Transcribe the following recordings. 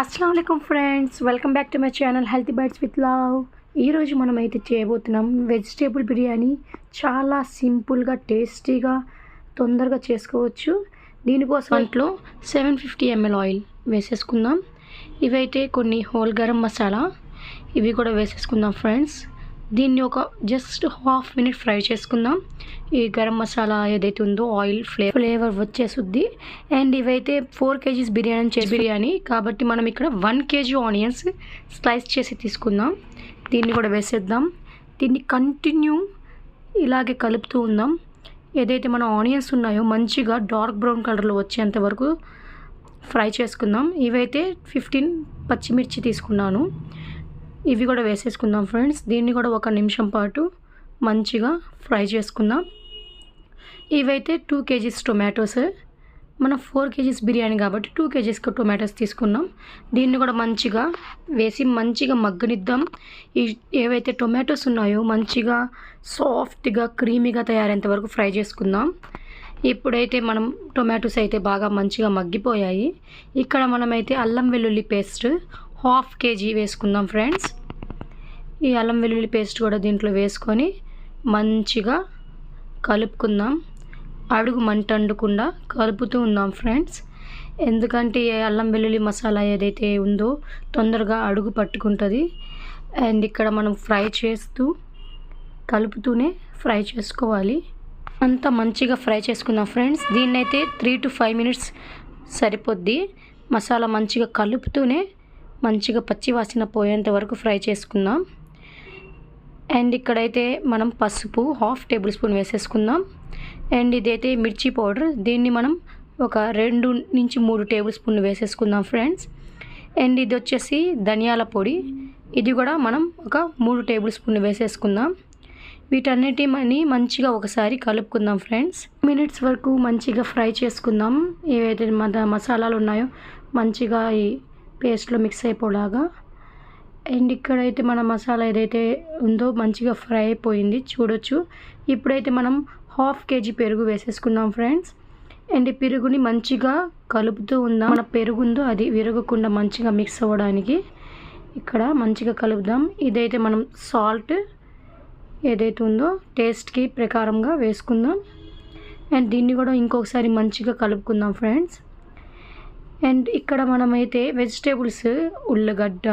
అస్సలం friends welcome back to my channel Healthy Bytes with love ఈరోజు మనం అయితే చేయబోతున్నాం వెజిటేబుల్ బిర్యానీ. చాలా సింపుల్గా టేస్టీగా తొందరగా చేసుకోవచ్చు. దీనికోసం అంట్లో సెవెన్ ఫిఫ్టీ ఎంఎల్ ఆయిల్ వేసేసుకుందాం. ఇవైతే కొన్ని హోల్ గరం మసాలా. ఇవి కూడా వేసేసుకుందాం ఫ్రెండ్స్ దీన్ని ఒక జస్ట్ హాఫ్ మినిట్ ఫ్రై చేసుకుందాం. ఈ గరం మసాలా ఏదైతే ఉందో ఆయిల్ ఫ్లేవర్ ఫ్లేవర్ వచ్చేస్తుంది అండ్ ఇవైతే ఫోర్ కేజీస్ బిర్యానీ చే బిర్యానీ. కాబట్టి మనం ఇక్కడ వన్ కేజీ ఆనియన్స్ స్లైస్ చేసి తీసుకుందాం. దీన్ని కూడా వేసేద్దాం. దీన్ని కంటిన్యూ ఇలాగే కలుపుతూ ఉందాం. ఏదైతే మన ఆనియన్స్ ఉన్నాయో మంచిగా డార్క్ బ్రౌన్ కలర్లో వచ్చేంత వరకు ఫ్రై చేసుకుందాం. ఇవైతే ఫిఫ్టీన్ పచ్చిమిర్చి తీసుకున్నాను. ఇవి కూడా వేసేసుకుందాం ఫ్రెండ్స్. దీన్ని కూడా ఒక నిమిషం పాటు మంచిగా ఫ్రై చేసుకుందాం. ఇవైతే టూ కేజీస్ టొమాటోస్. మనం ఫోర్ కేజీస్ బిర్యానీ కాబట్టి టూ కేజీస్కి టొమాటోస్ తీసుకున్నాం. దీన్ని కూడా మంచిగా వేసి మంచిగా మగ్గనిద్దాం. ఈ ఏవైతే టొమాటోస్ ఉన్నాయో మంచిగా సాఫ్ట్గా క్రీమీగా తయారేంత వరకు ఫ్రై చేసుకుందాం. ఇప్పుడైతే మనం టొమాటోస్ అయితే బాగా మంచిగా మగ్గిపోయాయి. ఇక్కడ మనమైతే అల్లం వెల్లుల్లి పేస్ట్ హాఫ్ కేజీ వేసుకుందాం ఫ్రెండ్స్. ఈ అల్లం వెల్లుల్లి పేస్ట్ కూడా దీంట్లో వేసుకొని మంచిగా కలుపుకుందాం. అడుగు మంట అండకుండా కలుపుతూ ఉందాం ఫ్రెండ్స్. ఎందుకంటే ఈ అల్లం వెల్లుల్లి మసాలా ఏదైతే ఉందో తొందరగా అడుగు పట్టుకుంటుంది. అండ్ ఇక్కడ మనం ఫ్రై చేస్తూ కలుపుతూనే ఫ్రై చేసుకోవాలి. అంతా మంచిగా ఫ్రై చేసుకుందాం ఫ్రెండ్స్. దీన్నైతే త్రీ టు ఫైవ్ మినిట్స్ సరిపోద్ది. మసాలా మంచిగా కలుపుతూనే మంచిగా పచ్చి వాసన పోయేంత వరకు ఫ్రై చేసుకుందాం. అండ్ ఇక్కడైతే మనం పసుపు హాఫ్ టేబుల్ స్పూన్ వేసేసుకుందాం. అండ్ ఇదైతే మిర్చి పౌడర్. దీన్ని మనం ఒక రెండు నుంచి మూడు టేబుల్ స్పూన్లు వేసేసుకుందాం ఫ్రెండ్స్. అండ్ ఇది వచ్చేసి ధనియాల పొడి. ఇది కూడా మనం ఒక మూడు టేబుల్ స్పూన్లు వేసేసుకుందాం. వీటన్నిటిని మంచిగా ఒకసారి కలుపుకుందాం ఫ్రెండ్స్. మినిట్స్ వరకు మంచిగా ఫ్రై చేసుకుందాం. ఏవైతే మన మసాలాలు ఉన్నాయో మంచిగా ఈ పేస్ట్లో మిక్స్ అయిపోలాగా. అండ్ ఇక్కడైతే మన మసాలా ఏదైతే ఉందో మంచిగా ఫ్రై అయిపోయింది చూడొచ్చు. ఇప్పుడైతే మనం హాఫ్ కేజీ పెరుగు వేసేసుకుందాం ఫ్రెండ్స్. అండ్ ఈ పెరుగుని మంచిగా కలుపుతూ ఉందాం. మన పెరుగు ఉందో అది విరగకుండా మంచిగా మిక్స్ అవ్వడానికి ఇక్కడ మంచిగా కలుపుదాం. ఇదైతే మనం సాల్ట్ ఏదైతే ఉందో టేస్ట్కి ప్రకారంగా వేసుకుందాం. అండ్ దీన్ని కూడా ఇంకొకసారి మంచిగా కలుపుకుందాం ఫ్రెండ్స్. అండ్ ఇక్కడ మనమైతే వెజిటేబుల్స్ ఉల్లగడ్డ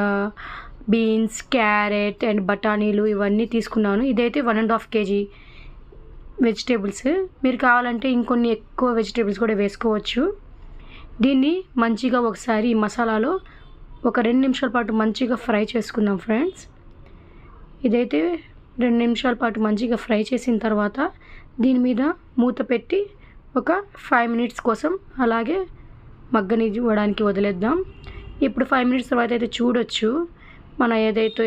బీన్స్ క్యారెట్ అండ్ బఠానీలు ఇవన్నీ తీసుకున్నాను. ఇదైతే one and half kg vegetables. మీరు కావాలంటే ఇంకొన్ని ఎక్కువ వెజిటేబుల్స్ కూడా వేసుకోవచ్చు. దీన్ని మంచిగా ఒకసారి ఈ మసాలాలో ఒక రెండు నిమిషాల పాటు మంచిగా ఫ్రై చేసుకుందాం ఫ్రెండ్స్. ఇదైతే రెండు నిమిషాల పాటు మంచిగా ఫ్రై చేసిన తర్వాత దీని మీద మూత పెట్టి ఒక ఫైవ్ మినిట్స్ కోసం అలాగే మగ్గనివ్వడానికి వదిలేద్దాం. ఇప్పుడు ఫైవ్ మినిట్స్ తర్వాత అయితే చూడొచ్చు. మన ఏదైతే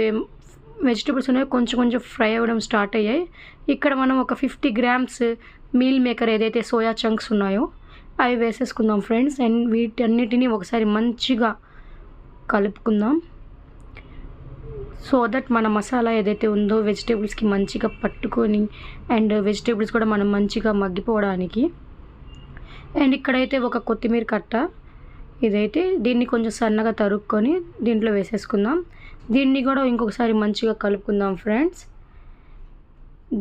వెజిటబుల్స్ ఉన్నాయో కొంచెం కొంచెం ఫ్రై అవ్వడం స్టార్ట్ అయ్యాయి. ఇక్కడ మనం ఒక ఫిఫ్టీ గ్రామ్స్ మీల్ మేకర్ ఏదైతే సోయా చంక్స్ ఉన్నాయో అవి వేసేసుకుందాం ఫ్రెండ్స్ అండ్ వీటన్నిటిని ఒకసారి మంచిగా కలుపుకుందాం. సో దట్ మన మసాలా ఏదైతే ఉందో వెజిటేబుల్స్కి మంచిగా పట్టుకొని అండ్ వెజిటేబుల్స్ కూడా మనం మంచిగా మగ్గిపోవడానికి అండ్ ఇక్కడైతే ఒక కొత్తిమీర కట్ట. ఇదైతే దీన్ని కొంచెం సన్నగా తరుక్కొని దీంట్లో వేసేసుకుందాం. దీన్ని కూడా ఇంకొకసారి మంచిగా కలుపుకుందాం ఫ్రెండ్స్.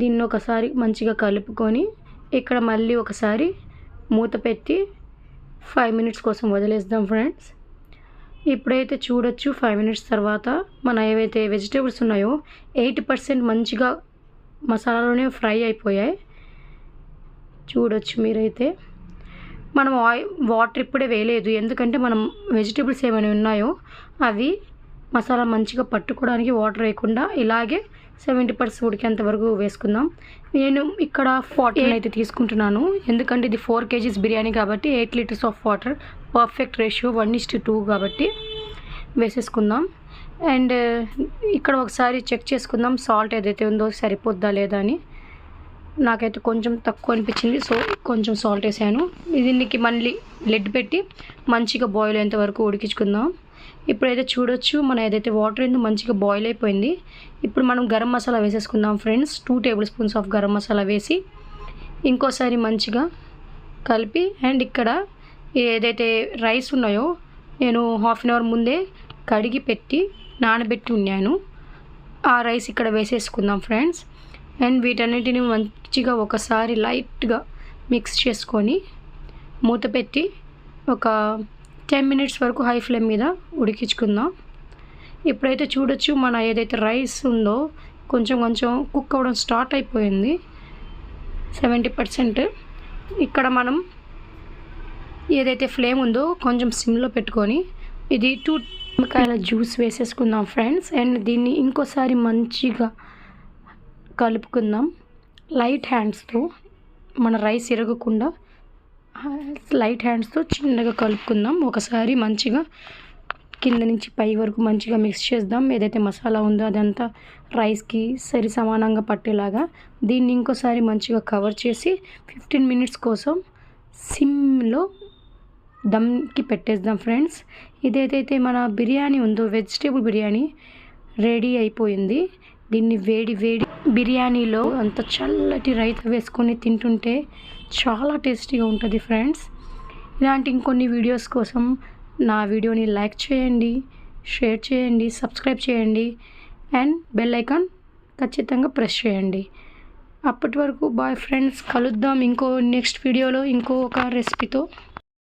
దీన్ని ఒకసారి మంచిగా కలుపుకొని ఇక్కడ మళ్ళీ ఒకసారి మూత పెట్టి ఫైవ్ మినిట్స్ కోసం వదిలేద్దాం ఫ్రెండ్స్. ఇప్పుడైతే చూడొచ్చు ఫైవ్ మినిట్స్ తర్వాత మన ఏవైతే వెజిటేబుల్స్ ఉన్నాయో ఎయిటీ పర్సెంట్ మంచిగా మసాలాలోనే ఫ్రై అయిపోయాయి. చూడొచ్చు మీరైతే. మనం ఆయిల్ వాటర్ ఇప్పుడే వేయలేదు. ఎందుకంటే మనం వెజిటేబుల్స్ ఏమైనా ఉన్నాయో అవి మసాలా మంచిగా పట్టుకోవడానికి వాటర్ వేయకుండా ఇలాగే సెవెంటీ పర్సెంట్ ఉడికేంత వరకు వేసుకుందాం. నేను ఇక్కడ ఫార్టీ అయితే తీసుకుంటున్నాను. ఎందుకంటే ఇది ఫోర్ కేజీస్ బిర్యానీ కాబట్టి eight litres of water perfect ratio one is two కాబట్టి వేసేసుకుందాం. అండ్ ఇక్కడ ఒకసారి చెక్ చేసుకుందాం సాల్ట్ ఏదైతే ఉందో సరిపోద్దా లేదా అని. నాకైతే కొంచెం తక్కువ అనిపించింది. సో కొంచెం సాల్ట్ వేసాను. దీనికి మళ్ళీ లెడ్ పెట్టి మంచిగా బాయిల్ అయ్యేంత వరకు ఉడికించుకుందాం. ఇప్పుడైతే చూడొచ్చు మన ఏదైతే వాటర్ ఏందో మంచిగా బాయిల్ అయిపోయింది. ఇప్పుడు మనం గరం మసాలా వేసేసుకుందాం friends two tablespoons of garam masala వేసి ఇంకోసారి మంచిగా కలిపి అండ్ ఇక్కడ ఏదైతే రైస్ ఉన్నాయో నేను హాఫ్ అన్ అవర్ ముందే కడిగి పెట్టి నానబెట్టి ఉన్నాను. ఆ రైస్ ఇక్కడ వేసేసుకుందాం ఫ్రెండ్స్ అండ్ వీటన్నిటిని మంచిగా ఒకసారి లైట్గా మిక్స్ చేసుకొని మూత పెట్టి ఒక టెన్ మినిట్స్ వరకు హై ఫ్లేమ్ మీద ఉడికించుకుందాం. ఇప్పుడైతే చూడొచ్చు మన ఏదైతే రైస్ ఉందో కొంచెం కొంచెం కుక్ అవ్వడం స్టార్ట్ అయిపోయింది. Seventy percent. ఇక్కడ మనం ఏదైతే ఫ్లేమ్ ఉందో కొంచెం సిమ్లో పెట్టుకొని ఇది టూ నిమ్మకాయల జ్యూస్ వేసేసుకుందాం ఫ్రెండ్స్. అండ్ దీన్ని ఇంకోసారి మంచిగా కలుపుకుందాం. లైట్ హ్యాండ్స్తో మన రైస్ ఇరగకుండా లైట్ హ్యాండ్స్తో చిన్నగా కలుపుకుందాం. ఒకసారి మంచిగా కింద నుంచి పై వరకు మంచిగా మిక్స్ చేద్దాం. ఏదైతే మసాలా ఉందో అదంతా రైస్కి సరి సమానంగా పట్టేలాగా దీన్ని ఇంకోసారి మంచిగా కవర్ చేసి ఫిఫ్టీన్ మినిట్స్ కోసం సిమ్లో దమ్కి పెట్టేద్దాం ఫ్రెండ్స్ ఇదేదైతే మన బిర్యానీ ఉందో వెజిటేబుల్ బిర్యానీ రెడీ అయిపోయింది. దీన్ని వేడి వేడి బిర్యానీలో అంత చల్లటి రైతా వేసుకొని తింటుంటే చాలా టేస్టీగా ఉంటుంది ఫ్రెండ్స్. ఇలాంటి ఇంకొన్ని వీడియోస్ కోసం నా వీడియోని లైక్ చేయండి షేర్ చేయండి సబ్స్క్రైబ్ చేయండి అండ్ బెల్ ఐకాన్ ఖచ్చితంగా ప్రెస్ చేయండి. అప్పటి వరకు బాయ్ ఫ్రెండ్స్ కలుద్దాం ఇంకో నెక్స్ట్ వీడియోలో ఇంకో ఒక రెసిపీతో.